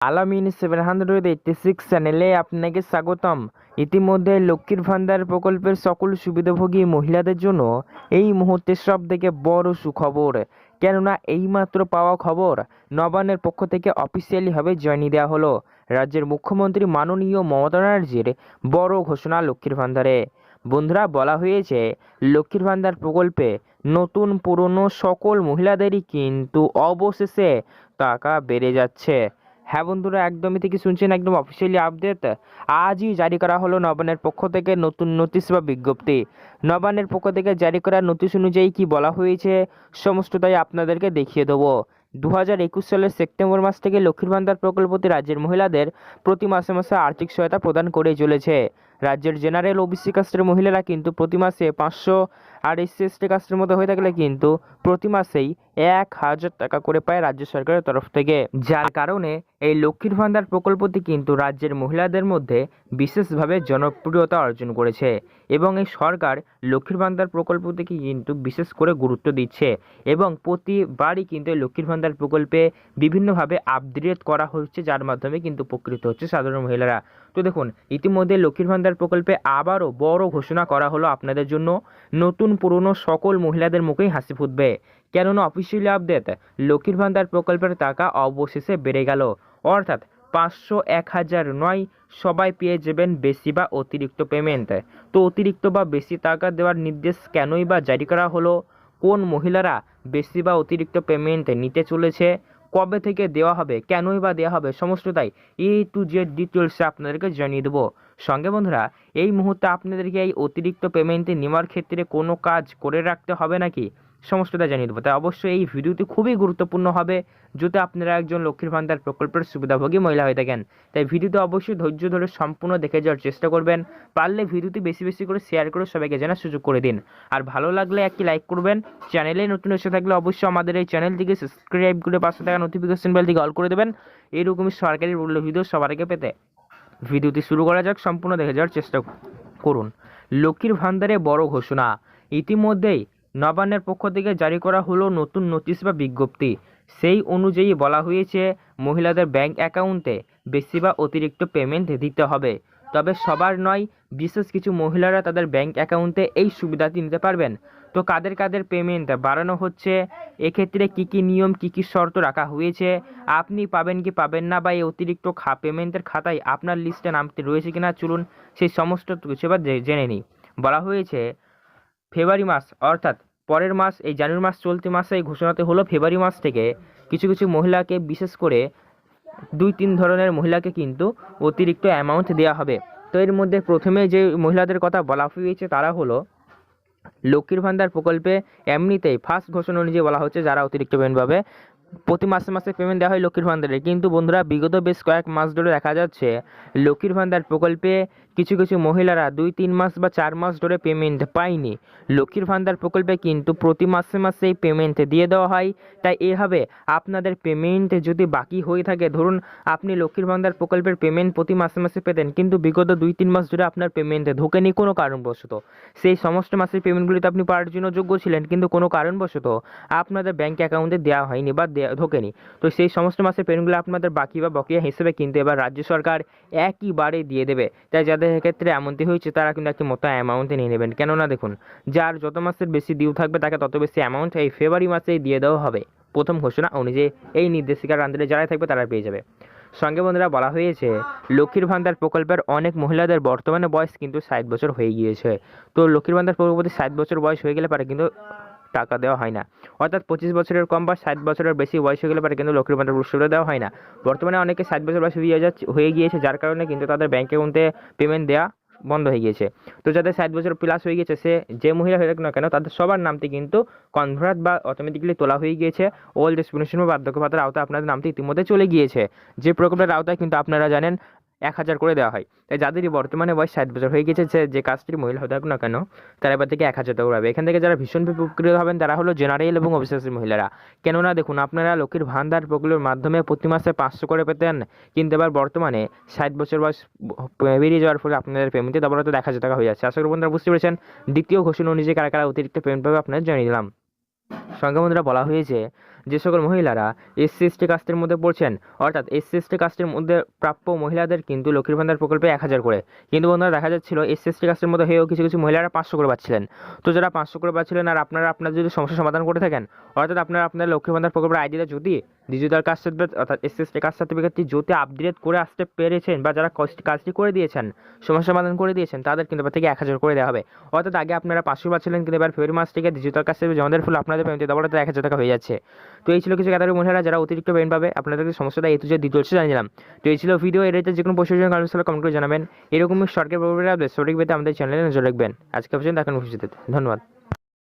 আলামিন seven hundred eighty six চ্যানেলে আপনাকে স্বাগতম। ইতিমধ্যে লক্ষ্মীর ভান্ডার প্রকল্পের সকল সুবিধাভোগী মহিলাদের জন্য এই মুহূর্তে সব থেকে বড় সুখবর। কেননা এইমাত্র পাওয়া খবর নবান্নের পক্ষ থেকে অফিসিয়ালিভাবে জানিয়ে দেওয়া হলো। রাজ্যের মুখ্যমন্ত্রী মাননীয় মমতা ব্যানার্জির বড় ঘোষণা লক্ষ্মীর ভান্ডারে। বন্ধুরা, বলা হয়েছে, লক্ষ্মীর ভান্ডার প্রকল্পে নতুন পুরনো সকল মহিলাদেরই কিন্তু অবশেষে টাকা বেড়ে যাচ্ছে। হ্যাঁ বন্ধুরা, একদমই থেকে শুনছেন, একদম অফিসিয়ালি আপডেট আজই জারি করা হলো নবানের পক্ষ থেকে নতুন নোটিশ বা বিজ্ঞপ্তি। নবানের পক্ষ থেকে জারি করা নোটিশ অনুযায়ী কি বলা হয়েছে, সমস্তটাই আপনাদেরকে দেখিয়ে দেবো। দু হাজার একুশ সালের সেপ্টেম্বর মাস থেকে লক্ষ্মীর ভান্ডার প্রকল্পতে রাজ্যের মহিলাদের প্রতি মাসে মাসে আর্থিক সহায়তা প্রদান করে চলেছে। রাজ্যের জেনারেল ওবিসি কাস্টের মহিলারা কিন্তু প্রতি মাসে পাঁচশো আর এসসি এসটি কাস্টের মধ্যে হয়ে থাকলে কিন্তু প্রতি মাসেই এক হাজার টাকা করে পায় রাজ্য সরকারের তরফ থেকে। যার কারণে এই লক্ষ্মীর ভান্ডার প্রকল্পটি কিন্তু রাজ্যের মহিলাদের মধ্যে বিশেষভাবে জনপ্রিয়তা অর্জন করেছে এবং এই সরকার লক্ষ্মীর ভান্ডার প্রকল্পটিকে কিন্তু বিশেষ করে গুরুত্ব দিচ্ছে এবং প্রতিবারই কিন্তু এই লক্ষ্মীর ভান্ডার প্রকল্পে বিভিন্নভাবে আপগ্রেড করা হচ্ছে, যার মাধ্যমে কিন্তু উপকৃত হচ্ছে সাধারণ মহিলারা। তো দেখুন, ইতিমধ্যে লক্ষ্মীর ভান্ডার প্রকল্পে আবারও বড় ঘোষণা করা হলো আপনাদের জন্য। নতুন পুরনো সকল মহিলাদের মুখেই হাসি ফুটবে। কেননা অফিসিয়ালি আপডেট লক্ষ্মীর ভান্ডার প্রকল্পের টাকা অবশেষে বেড়ে গেল। অর্থাৎ পাঁচশো এক হাজার নয় সবাই পেয়ে যাবেন বেশি বা অতিরিক্ত পেমেন্ট তো অতিরিক্ত বা বেশি টাকা দেওয়ার নির্দেশ কেনই বা জারি করা হলো? কোন মহিলারা বেশি বা অতিরিক্ত পেমেন্ট নিতে চলেছে? কবে থেকে দেওয়া হবে, কেনই বা দেওয়া হবে সমস্তটাই এ টু জেড ডিটেলসে আপনাদেরকে জানিয়ে দেবো। সঙ্গে বন্ধুরা, এই মুহূর্তে আপনাদেরকে এই অতিরিক্ত পেমেন্টে নেওয়ার ক্ষেত্রে কোনো কাজ করে রাখতে হবে নাকি? সমস্তটা জানিয়ে দেবো। তাই অবশ্যই এই ভিডিওটি খুবই গুরুত্বপূর্ণ হবে যদি আপনারা একজন লক্ষ্মীর ভান্ডার প্রকল্পের সুবিধাভোগী মহিলা হয়ে থাকেন। তাই ভিডিওতে অবশ্যই ধৈর্য ধরে সম্পূর্ণ দেখে যাওয়ার চেষ্টা করবেন। পারলে ভিডিওটি বেশি বেশি করে শেয়ার করে সবাইকে জানার সুযোগ করে দিন। আর ভালো লাগলে একটি লাইক করবেন। চ্যানেলে নতুন এসে থাকলে অবশ্যই আমাদের এই চ্যানেলটিকে সাবস্ক্রাইব করে পাশে থাকা নোটিফিকেশন বেলটিকে অল করে দেবেন। এইরকমই সরকারি ভিডিও সবার আগে পেতে। ভিডিওটি শুরু করা যাক, সম্পূর্ণ দেখে যাওয়ার চেষ্টা করুন। লক্ষ্মীর ভান্ডারে বড় ঘোষণা। ইতিমধ্যেই নবান্নের পক্ষ থেকে জারি করা হলো নতুন নোটিশ বা বিজ্ঞপ্তি। সেই অনুযায়ী বলা হয়েছে, মহিলাদের ব্যাংক অ্যাকাউন্টে বেশি বা অতিরিক্ত পেমেন্ট দিতে হবে। তবে সবার নয়, বিশেষ কিছু মহিলারা তাদের ব্যাংক অ্যাকাউন্টে এই সুবিধাটি নিতে পারবেন। তো কাদের কাদের পেমেন্ট বাড়ানো হচ্ছে? এক্ষেত্রে কি কি নিয়ম, কি কি শর্ত রাখা হয়েছে? আপনি পাবেন কি পাবেন না বা এই অতিরিক্ত খা, পেমেন্টের খাতায় আপনার লিস্টে নামতে রয়েছে কিনা চলুন সেই সমস্ত কিছু এবার জেনে নিই। বলা হয়েছে, ফেব্রুয়ারি মাস অর্থাৎ পরের মাস, এই জানুয়ারি মাস চলতি মাসে ঘোষণাতে হলো ফেব্রুয়ারি মাস থেকে কিছু কিছু মহিলাকে, বিশেষ করে দুই তিন ধরনের মহিলাকে কিন্তু অতিরিক্ত অ্যামাউন্ট দেওয়া হবে। তো এর মধ্যে প্রথমে যে মহিলাদের কথা বলা হয়েছে তারা হলো লক্ষ্মীর ভান্ডার প্রকল্পে এমনিতেই ফার্স্ট ঘোষণা অনুযায়ী বলা হচ্ছে যারা অতিরিক্ত পেমেন্ট পাবে, প্রতি মাসে মাসে পেমেন্ট দেওয়া হয় লক্ষ্মীর ভান্ডারে। কিন্তু বন্ধুরা, বিগত বেশ কয়েক মাস ধরে দেখা যাচ্ছে লক্ষ্মীর ভান্ডার প্রকল্পে কিছু কিছু মহিলারা দুই, তিন মাস বা চার মাস ধরে পেমেন্ট পায়নি। লক্ষ্মীর ভান্ডার প্রকল্পে কিন্তু প্রতি মাসে মাসেই পেমেন্ট দিয়ে দেওয়া হয়। তাই এভাবে আপনাদের পেমেন্ট যদি বাকি হয়ে থাকে, ধরুন আপনি লক্ষ্মীর ভান্ডার প্রকল্পের পেমেন্ট প্রতি মাসে মাসে পেতেন, কিন্তু বিগত দুই, তিন মাস ধরে আপনার পেমেন্ট ঢোকেনি কোনো কারণবশত। সেই সমস্ত মাসের পেমেন্টগুলিতে আপনি পাওয়ার জন্য যোগ্য ছিলেন, কিন্তু কোনো কারণবশত আপনাদের ব্যাঙ্ক অ্যাকাউন্টে দেওয়া হয়নি বা ঢোকেনি। তো সেই সমস্ত মাসের পেমেন্টগুলো আপনাদের বাকি বা বকেয়া হিসেবে কিন্তু এবার রাজ্য সরকার একইবারে দিয়ে দেবে। তাই যাদের ক্ষেত্রে এমনটি হয়েছে, তারা কিন্তু একটি মতো অ্যামাউন্টে নিয়ে নেবেন। কেননা দেখুন, যার যত মাসের বেশি ডিউ থাকবে, তাকে তত বেশি অ্যামাউন্ট এই ফেব্রুয়ারি মাসেই দিয়ে দেওয়া হবে। প্রথম ঘোষণা অনুযায়ী এই নির্দেশিকার আন্দারে যারাই থাকবে তারা পেয়ে যাবে। সঙ্গে বন্ধুরা, বলা হয়েছে, লক্ষ্মীর ভান্ডার প্রকল্পের অনেক মহিলাদের বর্তমানে বয়স কিন্তু ষাট বছর হয়ে গিয়েছে। তো লক্ষ্মীর ভান্ডার প্রকল্পতে ষাট বছর বয়স হয়ে গেলে পারে কিন্তু টাকা দেওয়া হয় না। অর্থাৎ পঁচিশ বছরের কম বা ষাট বছরের বেশি বয়স হয়ে গেলে পারে কিন্তু লক্ষ্মীর ভান্ডার পুরস্কার দেওয়া হয় না। বর্তমানে অনেকে ষাট বছর বয়স হয়ে গিয়েছে, যার কারণে কিন্তু তাদের ব্যাংক অ্যাকাউন্টে পেমেন্ট দেওয়া বন্ধ হয়ে গিয়েছে। তো যাদের ষাট বছর প্লাস হয়ে গিয়েছে, সে যে মহিলা হয়ে না কেন, তাদের সবার নামটি কিন্তু কনভার্ট বা অটোমেটিক্যালি তোলা হয়ে গিয়েছে। ওল্ড এজ বা বার্ধক্য ভাতার আওতায় আপনাদের নামটি ইতিমধ্যে চলে গিয়েছে। যে প্রকল্পের আওতায় কিন্তু আপনারা জানেন এক হাজার করে দেওয়া হয়। তাই যাদেরই বর্তমানে বয়স ষাট বছর হয়ে গেছে যে যে কাজটির মহিলা থাকুক না কেন, তারা এবার থেকে এক হাজার টাকা পাবে এখান থেকে যারা ভীষণভাবে উপকৃত হবেন, তারা হলো জেনারেল এবং অফিসার্সের মহিলারা। কেননা, দেখুন, আপনারা লক্ষ্মীর ভান্ডার প্রকল্পের মাধ্যমে প্রতি মাসে পাঁচশো করে পেতেন, কিন্তু এবার বর্তমানে ষাট বছর বয়স বেরিয়ে যাওয়ার ফলে আপনাদের পেমেন্টে তারপরে তো এক হাজার টাকা হয়ে যাচ্ছে। আশা করি বন্ধুরা বুঝতে পেরেছেন। দ্বিতীয় ঘোষণা অনুযায়ী কারা কারা অতিরিক্ত পেমেন্ট পাবে আপনাদের জানিয়ে দিলাম। সঙ্গে বন্ধুরা বলা হয়েছে যে সকল মহিলারা এসসি এসটি কাস্টের মধ্যে পড়ছেন, অর্থাৎ এসসি এসটি কাস্টের মধ্যে প্রাপ্য মহিলাদের কিন্তু লক্ষ্মীর ভান্ডার প্রকল্পে এক হাজার করে। কিন্তু বন্ধুরা, দেখা যাচ্ছিল এসসি এসটি কাস্টের মধ্যে হয়েও কিছু কিছু মহিলারা পাঁচশো করে পাচ্ছিলেন। তো যারা পাঁচশো করে পাচ্ছিলেন, আর আপনারা আপনার যদি সমস্যা সমাধান করে থাকেন, অর্থাৎ আপনারা আপনার লক্ষ্মীর ভান্ডার প্রকল্পের আইডিটা যদি ডিজিটাল কাস্ট সার্টিফিকেট, অর্থাৎ এসসি এসটি কাস্ট সার্টিফিকেটটি যদি আপডেট করে আসতে পেরেছেন বা যারা কাজ- কাজটি করে দিয়েছেন, সমস্যা সমাধান করে দিয়েছেন, তাদের কিন্তু এবার থেকে এক হাজার করে দেওয়া হবে। অর্থাৎ আগে আপনারা পাঁচশো পাচ্ছিলেন, কিন্তু এবার ফেব্রুয়ারি মাস থেকে ডিজিটাল কাস্ট সার্টিফিকেট জমা দেওয়ার ফলে আপনাদের পেমেন্ট দেওয়ার এক হাজার টাকা হয়ে যাচ্ছে। তো এই ছিল কিছু ক্যাটাগরি মহিলারা যারা অতিরিক্ত বেন পাবে, আপনাদেরকে সমস্যাটা এই তুই ডিটেলসে জানিয়ে দিলাম। তো এই ছিল ভিডিও এর যে কোনো প্রশ্নের জন্য কমেন্ট কমেন্ট করে জানাবেন। এরকমই সরকারি আপডেট সঠিক পেতে আমাদের চ্যানেলে নজর রাখবেন। আজকে পর্যন্ত, এখন খুশি ধন্যবাদ।